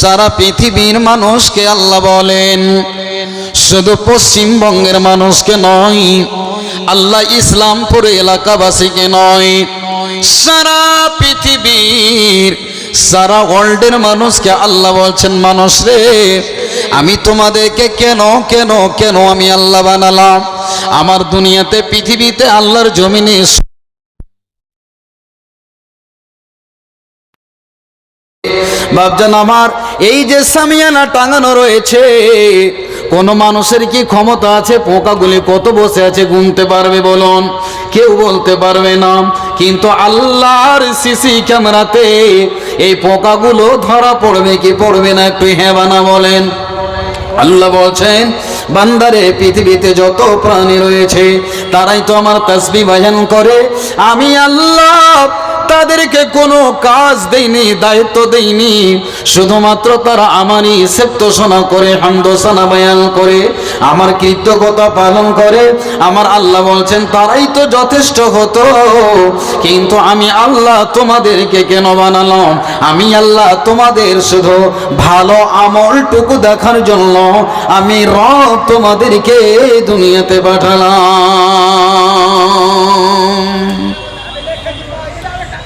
সারা পৃথিবীর মানুষকে আল্লাহ বলেন। শুধু পশ্চিমবঙ্গের মানুষকে নয়, আল্লাহ ইসলামপুর এলাকাবাসীকে নয়, সারা পৃথিবীর, সারা ওয়ার্ল্ডের মানুষকে আল্লাহ বলছেন, মানুষ রে, আমি তোমাদেরকে কেন কেন কেন আমি আল্লাহ বানালাম? আমার দুনিয়াতে, পৃথিবীতে আল্লাহর জমিনে বাবজান আমার এই যে সামিয়ানা টাঙানো রয়েছে, কোন মানুষের কি ক্ষমতা আছে? পোকাগুলি কত বসে আছে? গুনতে পারবে বলুন। কেউ বলতে পারবে না। কিন্তু আল্লাহর সিসি ক্যামেরাতে এই পোকাগুলো ধরা পড়বে কি পড়বে না একটু হ্যাঁ বানা বলেন। আল্লাহ বলছেন, বান্দারে, পৃথিবীতে যত প্রাণী রয়েছে, তারাই তো আমার তসবি বাজান করে। আমি আল্লাহ তাদেরকে কোনো কাজ দেইনি দায়িত্ব দেইনি শুধুমাত্র তারা আমারই সেপ্তোষণা করে হামদোসনা বয়ান করে, আমার কৃতজ্ঞতা পালন করে। আমার আল্লাহ বলছেন, তারাই তো যথেষ্ট হতো। কিন্তু আমি আল্লাহ তোমাদেরকে কেন বানালাম? আমি আল্লাহ তোমাদের শুধু ভালো আমলটুকু দেখার জন্য আমি রব তোমাদেরকে দুনিয়াতে পাঠালাম।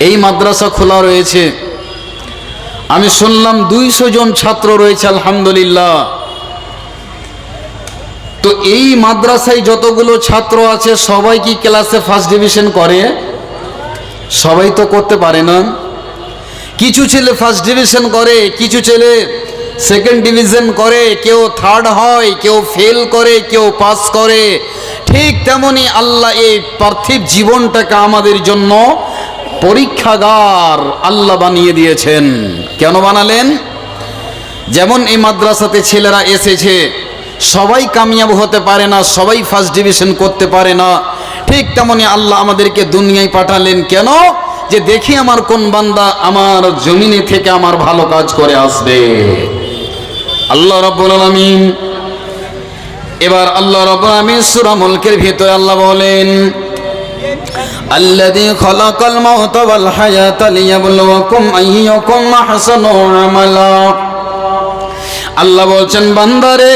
এই মাদ্রাসা খোলা রয়েছে। আমি শুনলাম দুইশো জন ছাত্র রয়েছে, আলহামদুলিল্লাহ। তো এই মাদ্রাসায় যতগুলো ছাত্র আছে, সবাই কি ক্লাসে ফার্স্ট ডিভিশন করে? সবাই তো করতে পারে না। কিছু ছেলে ফার্স্ট ডিভিশন করে, কিছু ছেলে সেকেন্ড ডিভিশন করে, কেউ থার্ড হয়, কেউ ফেল করে, কেউ পাস করে। ঠিক তেমনি আল্লাহ এই পার্থিব জীবনটাকে আমাদের জন্য পরীক্ষাগার আল্লাহ বানিয়ে দিয়েছেন। কেন বানালেন? যেমন এই মাদ্রাসাতে ছেলেরা এসেছে, সবাই কামিয়াব হতে পারে না, সবাই ফার্স্ট ডিভিশন করতে পারে না। ঠিক তেমনি আল্লাহ আমাদেরকে দুনিয়ায় পাঠালেন। কেন? যে দেখি আমার কোন বান্দা আমার জমিনে থেকে আমার ভালো কাজ করে আসবে। আল্লাহ রব্বুল এবার আল্লাহ রব্বুল আলামিন সূরা ভিতরে আল্লাহ বলেন الذي خلق الموت والحياة ليبلوكم أيكم أحسن عملا আল্লাহ বলছেন বান্দারে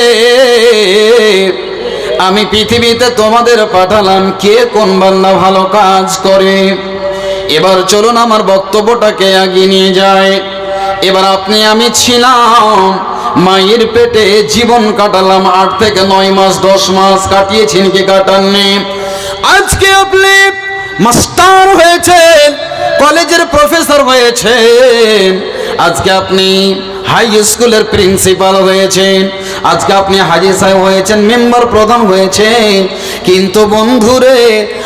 আমি পৃথিবীতে তোমাদের পাঠালাম কে কোন বান্দা ভালো কাজ করে এবার চলুন আমার বক্তব্যটাকে এগিয়ে নিয়ে যায় এবার আপনি আমি ছিলাম মায়ের পেটে জীবন কাটালাম আট থেকে নয় মাস দশ মাস কাটিয়েছেন কি কাটাননি আজকে আপনি মাস্টার হয়েছেন, কলেজের প্রফেসর হয়েছেন। আজকে আপনি হাই স্কুলের প্রিন্সিপাল হয়েছেন। আজকে আপনি হাজি সাহেব হয়েছেন, মেম্বার প্রধান হয়েছেন। কিন্তু বন্ধুরে,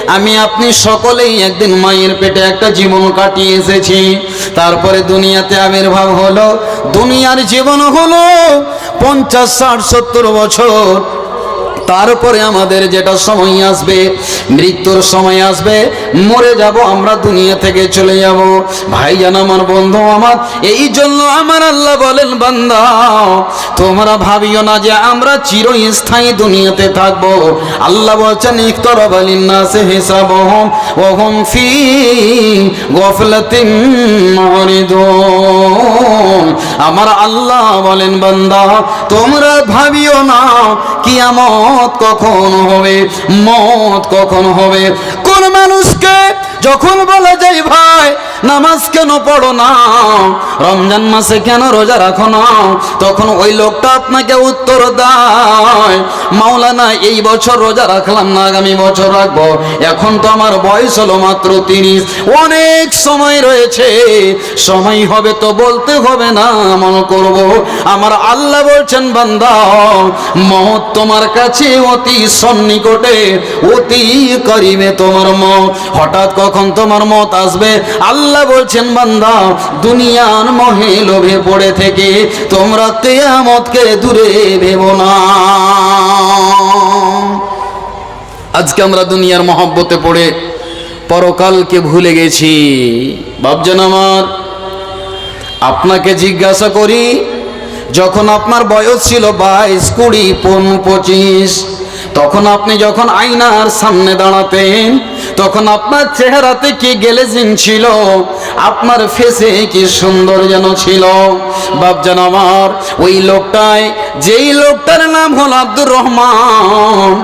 আমি আপনি সকলেই একদিন মায়ের পেটে একটা জীবন কাটিয়ে এসেছি। তারপরে দুনিয়াতে আবির্ভাব হলো, দুনিয়ার জীবন হলো পঞ্চাশ, ষাট, সত্তর বছর। তারপরে আমাদের যেটা সময় আসবে মৃত্যুর সময় আসবে, মরে যাব, আমরা দুনিয়া থেকে চলে যাব। ভাইজান আমার বন্ধু আমার এই জন্য আমার আল্লাহ বলেন, বান্দা, তোমরা ভাবিও না যে আমরা চিরস্থায়ী দুনিয়াতে থাকব। আল্লাহ বলছেন ইফতরাব লিন্নাসে হিসাবহুম, ওয়া হুম ফি গফলাতিন মুরিদুন। আমার আল্লাহ বলেন, বান্দা, তোমরা ভাবিও না, কিয়ামত কখন হবে, মত কখন হবে। কোন মানুষকে যখন বলা যায় ভাই নামাজ কেন পড়ো না? রমজান মাসে কেন রোজা রাখো না? তখন ওই লোকটা আপনাকে উত্তর দেয়, মাওলানা, এই বছর রোজা রাখলাম না, আগামী বছর রাখব। এখন তো আমার বয়স হলো মাত্র তিরিশ। অনেক সময় রয়েছে। সময় হবে তো বলতে হবে না মনে করব। আমার আল্লাহ বলছেন, বান্দা মত তোমার কাছে অতি সন্নিকটে, অতি করিবে তোমার মত। হঠাৎ কখন তোমার মত আসবে? আল্লাহ বলছেন, বান্দা, দুনিয়ার মহে লোভে পড়ে থেকে তোমরা কেয়ামতকে দূরে ভেবো না। আজকে আমরা দুনিয়ার মহব্বতে পড়ে পরকালকে ভুলে গেছি। বাবজান আমার, আপনাকে জিজ্ঞাসা করি, যখন আপনার বয়স ছিল বাইশ, কুড়ি পনেরো পঁচিশ তখন আপনি যখন আয়নার সামনে দাঁড়াতেন তখন আপনার চেহারাতে কি গ্লেজিং ছিল? আপনার ফেসে কি সুন্দর যেন ছিল? বাপজান আমার, ওই লোকটাই যেই লোকটার নাম হল আব্দুর রহমান,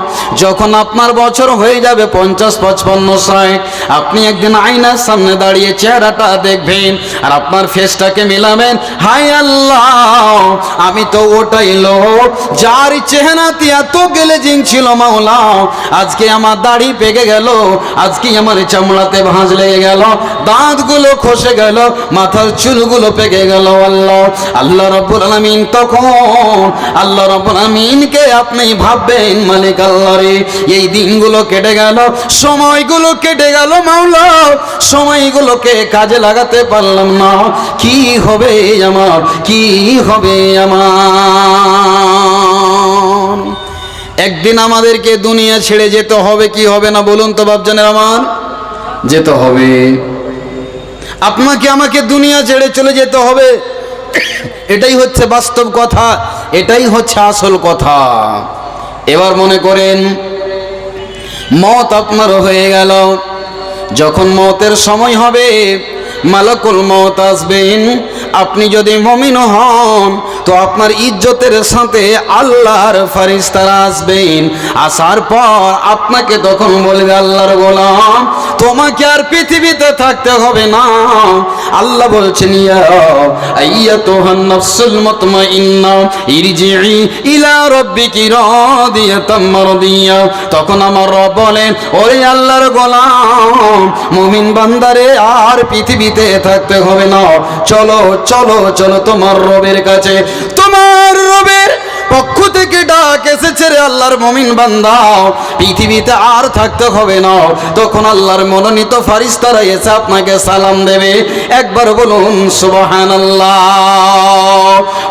যখন আপনার বছর হয়ে যাবে পঞ্চাশ, পঁচপান্ন ষাট আপনি একদিন আয়নার সামনে দাঁড়িয়ে চেহারাটা দেখবেন আর আপনার ফেসটাকে মিলাবেন হাই আল্লাহ, আমি তো ওটাই লোক যার চেহারাতে এত গেলে জিং ছিল মাওলা, আজকে আমার দাড়ি পেকে গেল, আজকে আমার চামড়াতে ভাঁজ লেগে গেল, দাঁতগুলো খসে গেল, মাথার চুলগুলো পেকে গেল, আল্লাহ আল্লাহ রব্বুল আলামিন তখন, আল্লাহ রব্বুল আলামিনকে আপনি ভাববেন, মালিক আল্লাহ রে? এই দিনগুলো কেটে গেল, সময়গুলো কেটে গেল, মাওলা সময়গুলোকে কাজে লাগাতে পারলাম না। কি হবে আমার, কি হবে আমার? একদিন আমাদেরকে দুনিয়া ছেড়ে যেতে হবে, কি হবে না বলুন তো, বাপজানের আমার? যেতে হবে। আপনাকে আমাকে দুনিয়া ছেড়ে চলে যেতে হবে। এটাই হচ্ছে বাস্তব কথা, এটাই হচ্ছে আসল কথা। এবার মনে করেন, মত আপনার হয়ে গেল। যখন মতের সময় হবে, মালকুল মত আসবেন আপনি যদি মমিন হন, তো আপনার ইজ্জতের সাথে আল্লাহর ফারিস্তারা আসবেন। আসার পর আপনাকে তখন বলবে, আল্লাহর গোলাম, তোমাকে আর পৃথিবীতে থাকতে হবে না। আল্লাহ বলছেন, ইয়া আইয়াতুহান নাফসুল মুতমাইন্না ইরজিই ইলা রাব্বিকি রাদিয়াতাম মারদিয়া। তখন আমার রব বলেন, ওরে আল্লাহর গোলাম মুমিন বান্দারে, আর পৃথিবীতে থাকতে হবে না। চলো চলো চলো তোমার রবের কাছে। তোমার রবের পক্ষ থেকে ডাক এসেছে রে আল্লাহর মমিন বান্দা। পৃথিবীতে আর থাকতে হবে না। তখন আল্লাহর মনোনীত ফারিস্তারা এসে আপনাকে সালাম দেবে। একবার বলুন সুবহান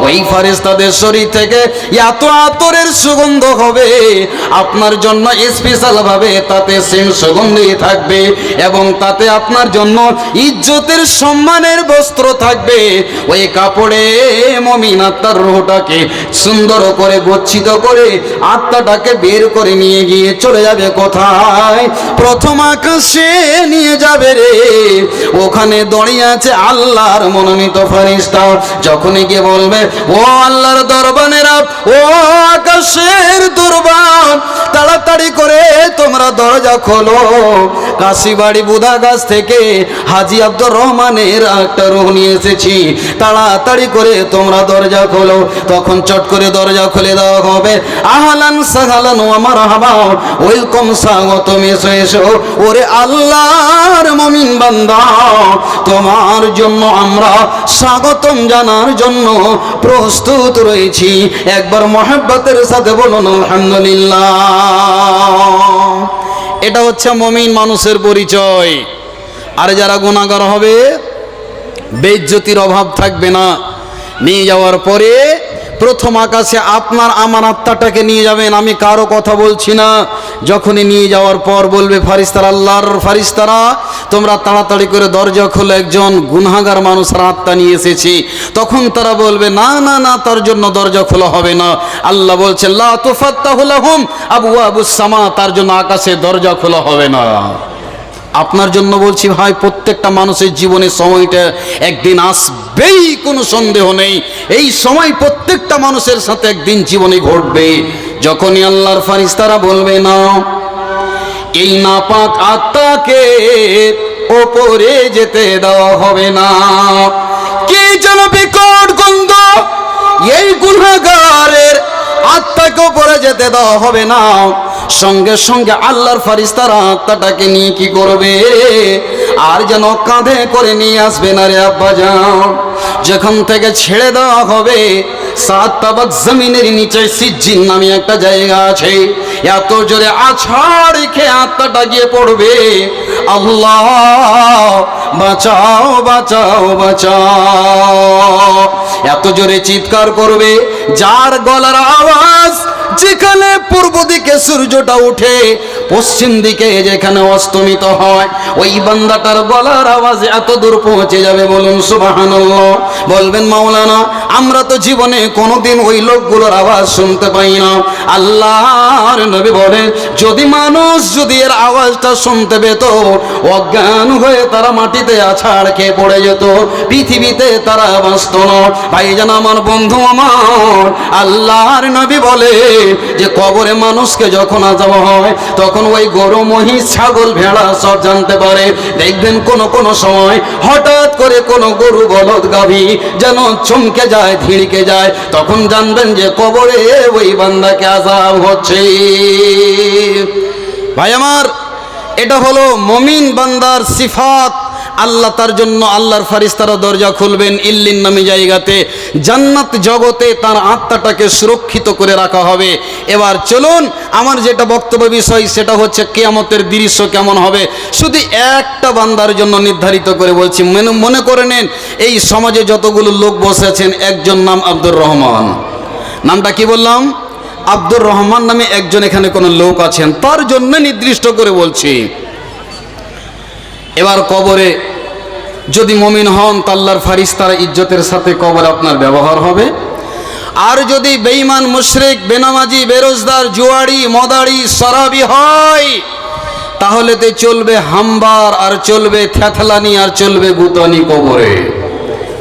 ওই ফারিস্তাদের শরীর থেকে এত আতরের সুগন্ধ হবে। আপনার জন্য স্পেশাল ভাবে তাতে সেম সুগন্ধি থাকবে এবং তাতে আপনার জন্য ইজ্জতের সম্মানের বস্ত্র থাকবে। ওই কাপড়ে মমিন আত্মার রোহটাকে সুন্দর করে, গচ্ছিত করে আত্মাটাকে বের করে নিয়ে গিয়ে চলে যাবে কোথায়? প্রথম আকাশে নিয়ে যাবে রে। ওখানে দাঁড়িয়ে আছে আল্লাহর মনোনীত ফারিস্তা যখনই গিয়ে বলবে, ও আল্লাহর দরবানেরা ও আকাশের দরবার, তাড়াতাড়ি করে তোমরা দরজা খোলো। কাশিবাড়ি বুধা গাছ থেকে হাজি আব্দুর রহমানের একটা রোহ নিয়ে এসেছি। তাড়াতাড়ি করে তোমরা দরজা খোলো। তখন চট করে দরজা খুলে দেওয়া হবে আহলান সাহালান আমার হাবা ওয়েলকম স্বাগতম এসো এসো। ওরে আল্লাহর মমিন বান্দা, তোমার জন্য আমরা স্বাগতম জানার জন্য প্রস্তুত রয়েছি। একবার মহাব্বতের সাথে বলুন, আলহামদুলিল্লাহ। এটা হচ্ছে মমিন মানুষের পরিচয়। আর যারা গুণাগার হবে বেজ্জতির অভাব থাকবে না। নিয়ে যাওয়ার পরে প্রথম আকাশে আপনার, আমার আত্মাটাকে নিয়ে যাবেন, আমি কারও কথা বলছি না। যখনই নিয়ে যাওয়ার পর বলবে ফারিস্তারা আল্লাহর ফারিস্তারা তোমরা তাড়াতাড়ি করে দরজা খোলো, একজন গুনহাগার মানুষের আত্মা নিয়ে এসেছি। তখন তারা বলবে, না না না, তার জন্য দরজা খোলা হবে না। আল্লাহ বলছে, লা তুফাত্তাহুলাহুম আবু আবু সামা তার জন্য আকাশে দরজা খোলা হবে না। আপনার জন্য বলছি ভাই, প্রত্যেকটা মানুষের জীবনের সময়টা একদিন আসবেই, কোনো সন্দেহ নেই। এই সময় প্রত্যেকটা মানুষের সাথে একদিন জীবনে ঘটবে। যখনই আল্লাহর ফারিস্তারা বলবে, না, এই নাপাক আত্মাকে ওপরে যেতে দেওয়া হবে না। কি যেন বিকট গন্ধ এই গুনাগারের আত্মাকে ওপরে যেতে দেওয়া হবে না। সঙ্গে সঙ্গে আল্লাহর ফারিস্তারা আত্মাটাকে নিয়ে কি করবে? আর যেন কাঁধে করে নিয়ে আসবে না রে আব্বা যাও যেখান থেকে ছেড়ে দেওয়া হবে, সাত তাবাক জমিনের নিচে সিজ্জিন নামে একটা জায়গা আছে। এত জোরে আছাড় খেয়ে আত্মাটা গিয়ে পড়বে। আল্লাহ, বাঁচাও বাঁচাও বাঁচাও। এত জোরে চিৎকার করবে, যার গলার আওয়াজ যেখানে পূর্ব দিকে সূর্যটা উঠে পশ্চিম দিকে যেখানে অস্তমিত হয়, ওই বান্দাটার গলার আওয়াজ এত দূর পৌঁছে যাবে বলুন সুবহানাল্লাহ। বলবেন, মাওলানা, আমরা তো জীবনে কোনোদিন ওই লোকগুলোর আওয়াজ শুনতে পাই না। আল্লাহর নবী বলে, যদি মানুষ যদি এর আওয়াজটা শুনতে পেত, অজ্ঞান হয়ে তারা মাটিতে আছাড় খেয়ে পড়ে যেত, পৃথিবীতে তারা বাঁচত না। ভাইজান, আমার বন্ধু, আমার আল্লাহর নবী বলে যে কবরে মানুষকে যখন আজাব হয়, তখন ওই গরু মহিষ ছাগল ভেড়া সব জানতে পারে। দেখবেন কোন কোন সময় হঠাৎ করে কোন গরু বলদ গাভী যেন চমকে যায়, ধিড়কে যায়। তখন জানবেন যে কবরে ওই বান্দাকে আজাব হচ্ছে। ভাই আমার, এটা হলো মমিন বান্দার সিফাত। আল্লাহ তার জন্য আল্লাহর ফারিস্তারা দরজা খুলবেন ইল্লিন নামে জায়গাতে। জান্নাত জগতে তার আত্মাটাকে সুরক্ষিত করে রাখা হবে। এবার চলুন, আমার যেটা বক্তব্য বিষয় সেটা হচ্ছে কেয়ামতের দৃশ্য কেমন হবে। শুধু একটা বান্দার জন্য নির্ধারিত করে বলছি, মনে মনে করে নেন, এই সমাজে যতগুলো লোক বসে আছেন, একজন নাম আব্দুর রহমান। নামটা কি বললাম? আব্দুর রহমান নামে একজন এখানে কোনো লোক আছেন। তার জন্য নির্দিষ্ট করে বলছি এবার কবরে যদি মমিন হন, তাল্লার ফারিস্তার ইজ্জতের সাথে কবর আপনার ব্যবহার হবে। আর যদি বেঈমান, মুশরিক, বেনামাজি বেরোজদার জুয়াড়ি, মদাড়ি, সরাবি হয়, তাহলে তে চলবে হাম্বার, আর চলবে থ্যাথলানি আর চলবে গুতানি কবরে।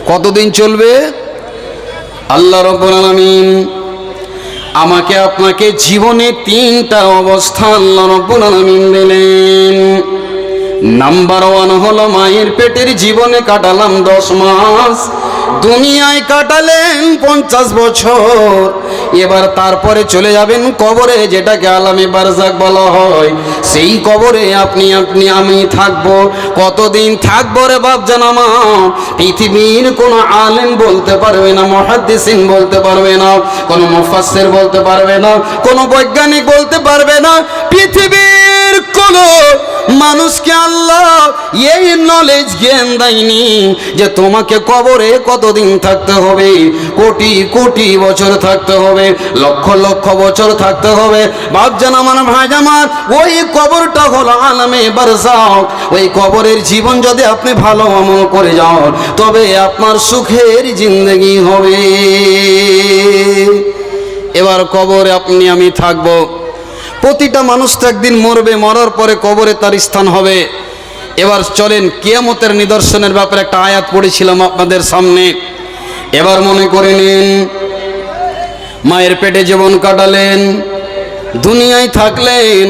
কতদিন চলবে? আল্লাহ রব্বুল আলামিন আমাকে আপনাকে জীবনে তিনটা অবস্থা আল্লাহ রব্বুল আলামিন দিলেন। নাম্বার ওয়ান হলো মায়ের পেটের জীবনে কাটালাম দশ মাস। দুনিয়ায় কাটালেন পঞ্চাশ বছর। এবার তারপরে চলে যাবেন কবরে, যেটাকে আলামে বারজাক বলা হয়। সেই কবরে আপনি আপনি, আমি থাকব। কতদিন থাকব রে বাপ জানামা? পৃথিবীর কোনো আলেম বলতে পারবে না, মহাদ্দিসিন বলতে পারবে না, কোনো মুফাসসির বলতে পারবে না, কোনো বৈজ্ঞানিক বলতে পারবে না। পৃথিবীর কোনো মানুষকে আল্লাহ এই নলেজ জ্ঞান দেয়নি যে তোমাকে কবরে কতদিন থাকতে হবে, কোটি কোটি বছর থাকতে হবে, লক্ষ লক্ষ বছর থাকতে হবে। বাপজান আমার ভাই আমার ওই কবরটা হলো আলামে বারসাও ওই কবরের জীবন যদি আপনি ভালো আমল করে যাও তবে আপনার সুখের জিন্দগি হবে। এবার কবরে আপনি, আমি থাকব। প্রতিটা মানুষ তো একদিন মরবে, মরার পরে কবরে তার স্থান হবে। এবার চলেন, কিয়ামতের নিদর্শনের ব্যাপারে একটা আয়াত পড়েছিলাম আপনাদের সামনে। এবার মনে করে নিন, মায়ের পেটে জীবন কাটালেন, দুনিয়ায় থাকলেন,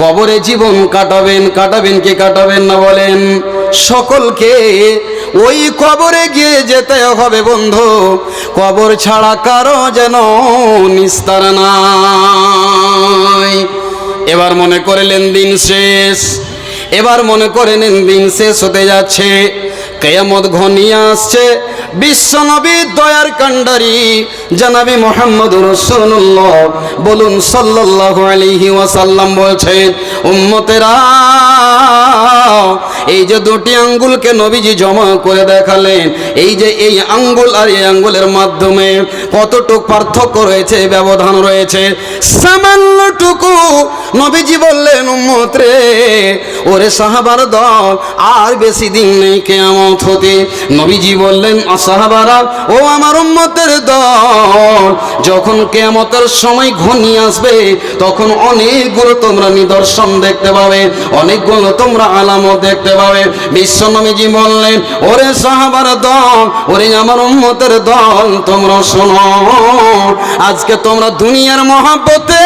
কবরে জীবন কাটাবেন কাটাবেন কে কাটাবেন না বলেন। সকলকে ওই কবরে গিয়ে যেতে হবে বন্ধু। কবর ছাড়া কারও যেন নিস্তার নাই। এবার মনে করলেন দিন শেষ, এবার মনে করে নেন দিন শেষ হতে যাচ্ছে। কেয়ামত ঘনিয়ে আসছে, বিশ্বনবী দয়ার কান্ডারি জানাবি মোহাম্মদ রসুল্লাহ বলুন সাল্লাল্লাহু আলাইহি ওয়াসাল্লাম বলছেন, উম্মতেরা, এই যে দুটি আঙ্গুলকে নবীজি জমা করে দেখালেন, এই যে এই আঙ্গুল আর এই আঙ্গুলের মাধ্যমে কতটুক পার্থক্য রয়েছে, ব্যবধান রয়েছে? সামান্যটুকু নবীজি বললেন, উম্মত রে, ওরে সাহাবার দল, আর বেশি দিন নেই কেয়ামত হতে। নবীজি বললেন সাহাবারা, ও আমার উম্মতের দল যখন কেয়ামতের সময় ঘনিয়ে আসবে, তখন অনেকগুলো তোমরা নিদর্শন দেখতে পাবে, অনেকগুলো তোমরা আলামত দেখতে পাবে। বিশ্বনবীজি বললেন, ওরে সাহাবার দল, ওরে আমার উম্মতের দল, তোমরা শোনো, আজকে তোমরা দুনিয়ার মহাব্বতে,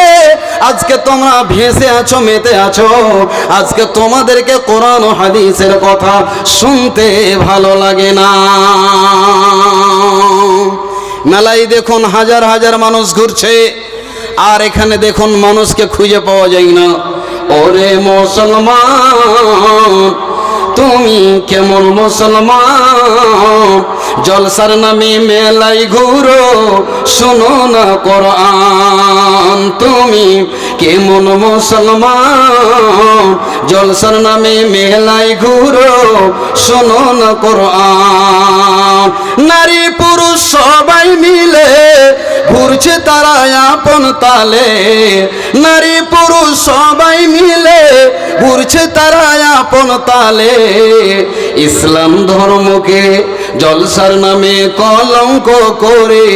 আজকে তোমরা ভেসে আছো, মেতে আছো, আজকে তোমাদেরকে কোরআন হাদিসের কথা শুনতে ভালো লাগে না। মেলায় দেখুন হাজার হাজার মানুষ ঘুরছে, আর এখানে দেখুন মানুষকে খুঁজে পাওয়া যায় না। ওরে মুসলমান, তুমি কেমন মুসলমান? জলসার নামে মেলাই ঘুরো, শোনো না কোরআন। তুমি কেমন মুসলমান? জলসার নামে মেলাই ঘুরো, শোনো না কোরআন। নারী পুরুষ সবাই মিলে ঘুরছে তারা আপন তালে। নারী পুরুষ সবাই মিলে ঘুরছে তারা আপন তালে। ইসলাম ধর্মকে জলসার নামে কলঙ্ক করে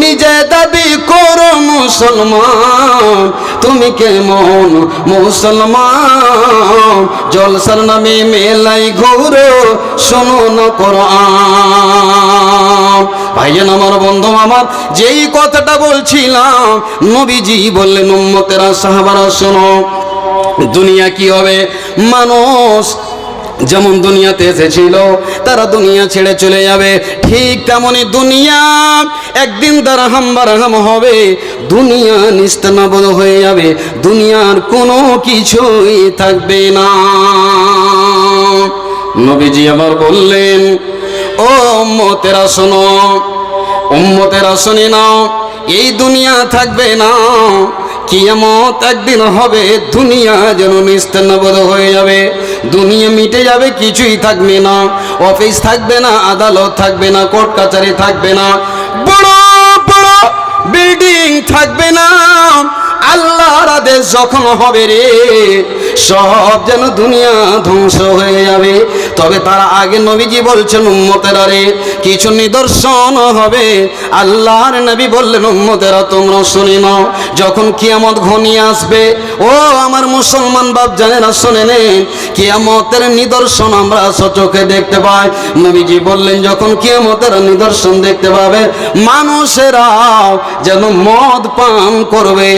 নিজে দাবি করো মুসলমান। তুমি কেমন মুসলমান? জলসার নামে মেলাই ঘুরো, শোনো না কোরআন। ভাইজান আমার বন্ধু আমার, যেই কথাটা বলছিলাম, নবীজি বললেন, উম্মতেরা, সাহাবারা, শোনো, দুনিয়া কি হবে? মানুষ যেমন দুনিয়াতে এসেছিল, তারা দুনিয়া ছেড়ে চলে যাবে। ঠিক তেমনই দুনিয়া, একদিন তারা হাম্বারাহাম হবে। দুনিয়া নিস্তানাবদ হয়ে যাবে, দুনিয়ার কোনো কিছুই থাকবে না। নবীজি আমার বললেন, ও উম্মতেরা শোনো, উম্মতেরা শুনে নাও, এই দুনিয়া থাকবে না। কিয়ামত একদিন হবে, দুনিয়া যেন নিস্তানাবদ হয়ে যাবে। দুনিয়া মিটে যাবে, কিছুই থাকবে না। অফিস থাকবে না, আদালত থাকবে না, কোর্ট কাচারি থাকবে না। বড় বড় বিল্ডিং থাকবে না। আল্লাহর আদেশ যখন হবে রে সব যেন দুনিয়া ধ্বংস হয়ে যাবে। তবে তার আগে নবীজি বলছেন, উম্মতেরা রে, কিছু নিদর্শন হবে। আল্লাহর নবী বললেন, উম্মতেরা তোমরা শুনে নাও, যখন কিয়ামত ঘনিয়ে আসবে, ও আমার মুসলমান বাপ জানেরা শুনে নেন, কিয়ামতের নিদর্শন আমরা সচোখে দেখতে পাই। নবীজি বললেন, যখন কিয়ামতের নিদর্শন দেখতে পাবে, মানুষেরাও যেন মদ পান করবে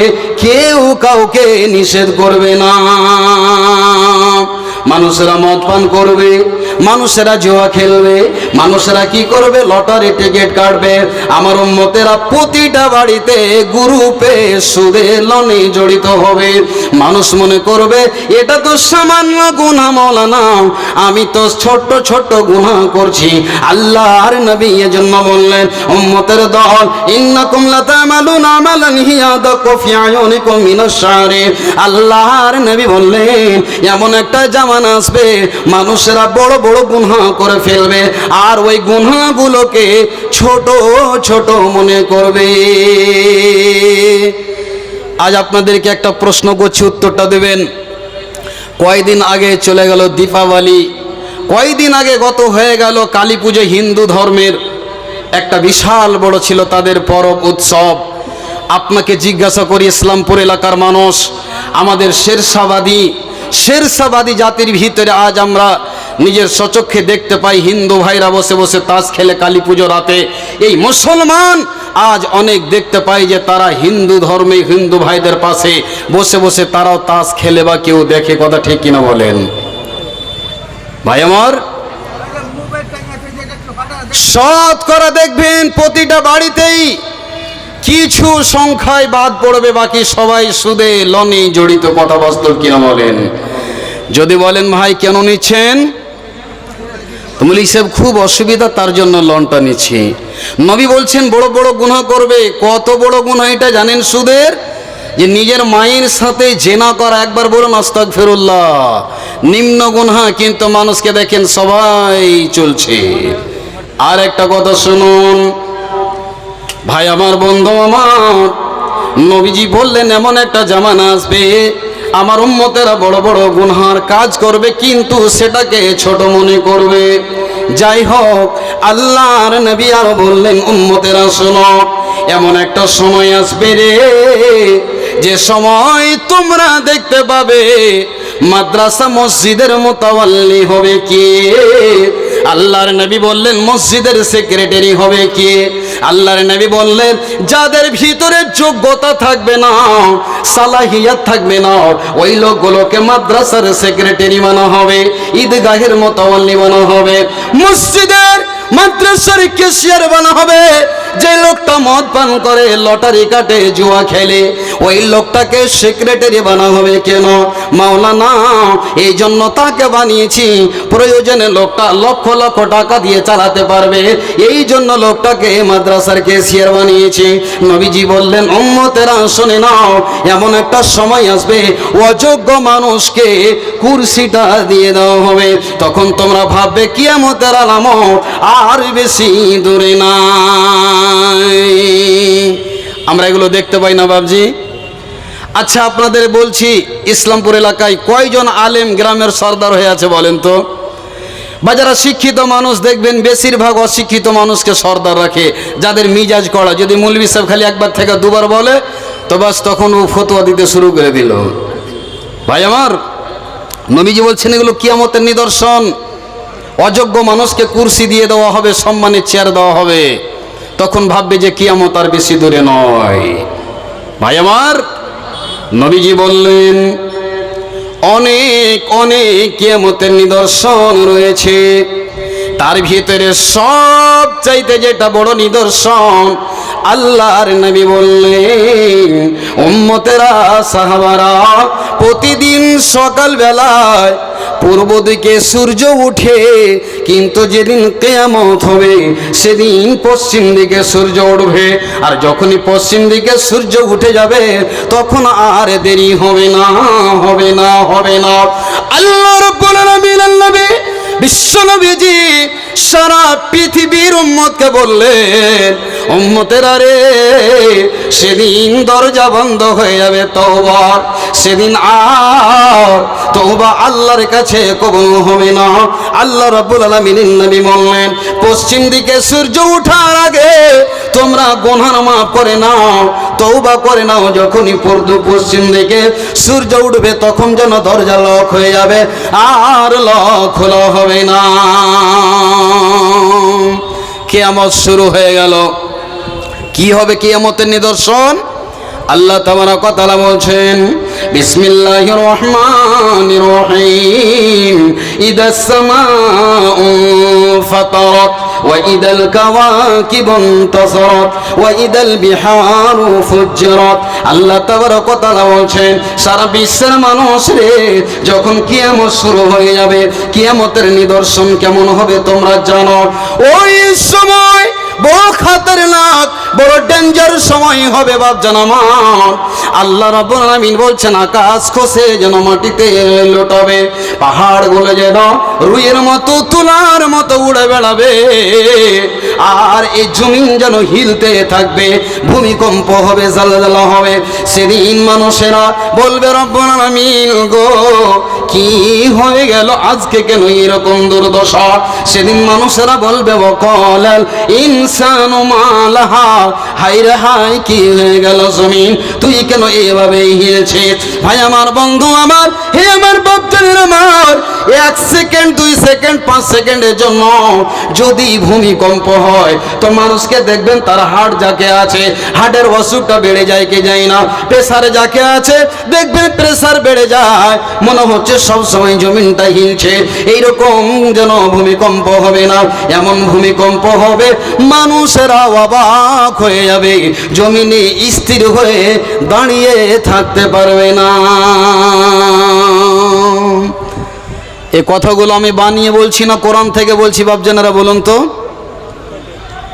কেউ কাউকে নিষেধ করবে না। মানুষেরা মদ পান করবে, মানুষেরা জুয়া খেলবে, মানুষেরা কি করবে? লটারি টিকিট কাটবে। আমার উম্মতেরা প্রতিটা বাড়িতে গ্রুপে সুদে লনে জড়িত হবে। মানুষ মনে করবে, এটা তো সামান্য গুণা মৌলানা, আমি তো ছোট্ট ছোট্ট গুণা করছি। আল্লাহর নবী এজন্য বললেন, উম্মতের দল, ইন্নাকুম লাতামালুন আমালান হিয়া দাকুফি আয়ুনিকুম মিনাশ শারি। আল্লাহর নবী বললেন, এমন একটা জামানা আসবে। মানুষেরা বড় বড় গুনাহ করে ফেলবে। আর ওই গুনাহগুলোকে ছোট ছোট মনে করবে। আজ আপনাদেরকে একটা প্রশ্ন করছি, উত্তরটা দেবেন। কয়দিন আগে চলে গেল দীপাবলি। কয়দিন আগে গত হয়ে গেল কালী পুজো হিন্দু ধর্মের একটা বিশাল বড় ছিল তাদের পরব উৎসব। আপনাকে জিজ্ঞাসা করি, ইসলামপুর এলাকার মানুষ, আমাদের শেরশাবাদী শেরশাবাদী জাতির ভিতরে আজ আমরা নিজের সচক্ষে দেখতে পাই হিন্দু ভাইরা বসে বসে তাস খেলে কালী পুজো রাতে। এই মুসলমান আজ অনেক দেখতে পাই যে তারা হিন্দু ধর্মে হিন্দু ভাইদের পাশে বসে বসে তারাও তাস খেলে বা কেউ দেখে, কথা ঠিক কিনা বলেন? ভাই আমার, সৎ করে দেখবেন প্রতিটা বাড়িতেই কিছু সংখ্যায় বাদ পড়বে, বাকি সবাই সুদে লনে জড়িত কথা বাস্তব কিনা বলেন। যদি বলেন, ভাই, কেন নিচ্ছেন? তুমি হিসেব খুব অসুবিধা, তার জন্য লনটা নিচ্ছি। নবী বলছেন, বড় বড় গুনাহ করবে। কত বড় গুনাহ এটা জানেন সুদের? যে নিজের মায়ের সাথে জেনা করা, একবার বলুন আস্তাক ফেরুল্লাহ নিম্ন গুনহা কিন্তু মানুষকে দেখেন সবাই চলছে। আর একটা কথা শুনুন। ভাই, আমার বন্ধু আমার, নবীজি বললেন, এমন একটা জামানা আসবে, আমার উম্মতেরা বড় বড় গুনহার কাজ করবে, কিন্তু সেটাকে ছোট মনে করবে। যাই হোক, আল্লাহর নবী আর বললেন, উম্মতেরা শোনো, এমন একটা সময় আসবে রে, যে সময় তোমরা দেখতে পাবে, মাদ্রাসা মসজিদের মোতাবাল্লি হবে কে? আল্লাহর নবী বললেন, মসজিদের সেক্রেটারি হবে কে? আল্লাহর নবী বললেন, যাদের ভিতরে যোগ্যতা থাকবে না, সালাহিয়াত থাকবে না, ওই লোকগুলোকে মাদ্রাসার সেক্রেটারি বানা হবে, ঈদগাহের মোতাবাল্লি বানা হবে, মসজিদের মাদ্রাসার কেশিয়ার বানা হবে যে লোকটা মদ পান করে, লটারি কাটে, জুয়া খেলে, ওই লোকটাকে সেক্রেটারি বানা হবে কেন? মাওলানা, এই জন্য তাকে বানিয়েছি। প্রয়োজনে লোকটা লক্ষ লক্ষ টাকা দিয়ে চালাতে পারবে। এই জন্য লোকটাকে মাদ্রাসার কেসিয়ার বানিয়েছি। নবীজি বললেন, উম্মতেরা, শুনে নাও, এমন একটা সময় আসবে, অযোগ্য মানুষকে কুরসিটা দিয়ে দেওয়া হবে। তখন তোমরা ভাববে, কিয়ামতের আলামত আর বেশি দূরে নাই। আমরা এগুলো দেখতে পাই না বাবজি আচ্ছা আপনাদের বলছি, ইসলামপুর এলাকায় কয়জন আলেম গ্রামের সর্দার হয়ে আছে বলেন তো? বা যারা শিক্ষিত মানুষ, দেখবেন বেশিরভাগ অশিক্ষিত মানুষকে সর্দার রাখে, যাদের মিজাজ করা। যদি মৌলবি সাহেব খালি একবার থেকে দুবার বলে, তো বাস তখন ও ফতোয়া দিতে শুরু করে দিল। ভাই আমার, নবীজি বলছেন, এগুলো কিয়ামতের নিদর্শন। অযোগ্য মানুষকে কুর্সি দিয়ে দেওয়া হবে, সম্মানের চেয়ার দেওয়া হবে। তখন ভাববে যে কিয়ামত আর বেশি দূরে নয়। ভাই আমার, নবীজি বললেন, অনেক অনেক কিয়ামতের নিদর্শন রয়েছে। তার ভিতরে সব চাইতে যেটা বড় নিদর্শন, আল্লাহর নবী বললেন, উম্মতেরা, সাহাবারা প্রতিদিন সকাল বেলায় পূর্ব দিকে সূর্য উঠে, কিন্তু যেদিন কেয়ামত হবে, সেদিন পশ্চিম দিকে সূর্য উঠবে। আর যখনই পশ্চিম দিকে সূর্য উঠে যাবে, তখন আর দেরি হবে না হবে না হবে না। আল্লাহ রব্বুল আলামিন আল্লাহ বিশ্বনবীজি সারা পৃথিবীর উম্মতকে বললেন উম্মতের আরে, সেদিন দরজা বন্ধ হয়ে যাবে তওবার সেদিন আর তওবা আল্লাহর কাছে কবুল হবে না। আল্লাহ রাব্বুল আলামিন নবী বললেন, পশ্চিম দিকে সূর্য ওঠার আগে তোমরা গোনার মাফ করে নাও তওবা করে নাও, যখনই পূর্ব পশ্চিম দিকে সূর্য উঠবে তখন যেন দরজা লক হয়ে যাবে, আর লক হলো হবে না। কেয়ামত শুরু হয়ে গেল। কি হবে কিয়ামতের নিদর্শন? আল্লাহ তাবারা কথালা বলছেন, বিসমিল্লাহির রহমানির রহিম, ইদাস সামাউ ফাতারাত। وإذا الكواكب انتصرت وإذا البحار فجرت আল্লাহ তাবারক ওয়া তাআলা বলছেন সারা বিশ্বের মানুষ রে যখন কিয়ামত শুরু হয়ে যাবে কিয়ামতের নিদর্শন কেমন হবে তোমরা জানো ওই সময় বড় খাতারনাক বড় ডেঞ্জার সময় হবে বাপ জানামান আল্লাহ রাব্বুল আলামিন বলছেন, আকাশ খসে যেন মাটিতে লোটাবে, পাহাড়গুলো যেন রুইয়ের মতো, তুলার মতো উড়ে বেড়াবে। আর এই জমিন যেন হিলতে থাকবে, ভূমিকম্প হবে জালজালা হবে। সেদিন মানুষেরা বলবে, রব্বুল আলামিন গো, কি হয়ে গেল? আজকে কেন এরকম দুর্দশা? সেদিন মানুষেরা বলবে বকলাল ইনসানু মালাহা। দাও হাই রে হাই, কি হয়ে গেল জমিন? তুই কেন এভাবে হিলছে ভাই আমার বন্ধু আমার, হে আমার বাপজানের আমার, এক সেকেন্ড, দুই সেকেন্ড, পাঁচ সেকেন্ডের জন্য যদি ভূমিকম্প হয়, তো মানুষকে দেখবেন তার হার্ট যাকে আছে হার্টের অসুখটা বেড়ে যায় কে যায় না, প্রেসারে যাকে আছে, দেখবেন প্রেসার বেড়ে যায়, মনে হচ্ছে সব সময় জমিনটা হিলছে, এইরকম যেন ভূমিকম্প হবে না, এমন ভূমিকম্প হবে, মানুষেরা অবাক হয়ে যাবে জমিনে স্থির হয়ে দাঁড়িয়ে থাকতে পারবে না। এ কথাগুলো আমি বানিয়ে বলছি না, কোরআন থেকে বলছি বাপজানেরা বলুন তো।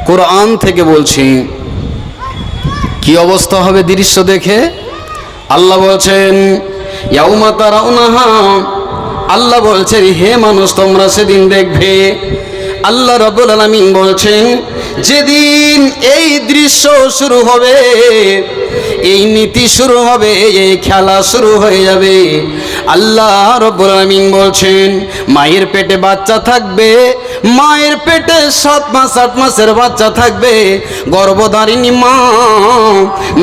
কোরআন থেকে বলছি। কি অবস্থা হবে দৃশ্য দেখে? আল্লাহ বলছেন, ইয়াউমা তারাউনাহা। আল্লাহ বলছেন হে মানুষ, তোমরা সেদিন দেখবে আল্লাহ রাব্বুল আলামিন বলছেন, যেদিন এই দৃশ্য শুরু হবে, এই নীতি শুরু হবে, এই খেলা শুরু হয়ে যাবে। আল্লাহ রব্বুল আলামিন বলছেন, মায়ের পেটে বাচ্চা থাকবে, মায়ের পেটে সাত মাস, আট মাসের বাচ্চা থাকবে। গর্ভধারিণী মা,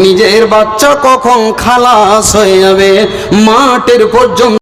নিজের বাচ্চা কখন খালাস হয়ে যাবে? মাঠের পর্যন্ত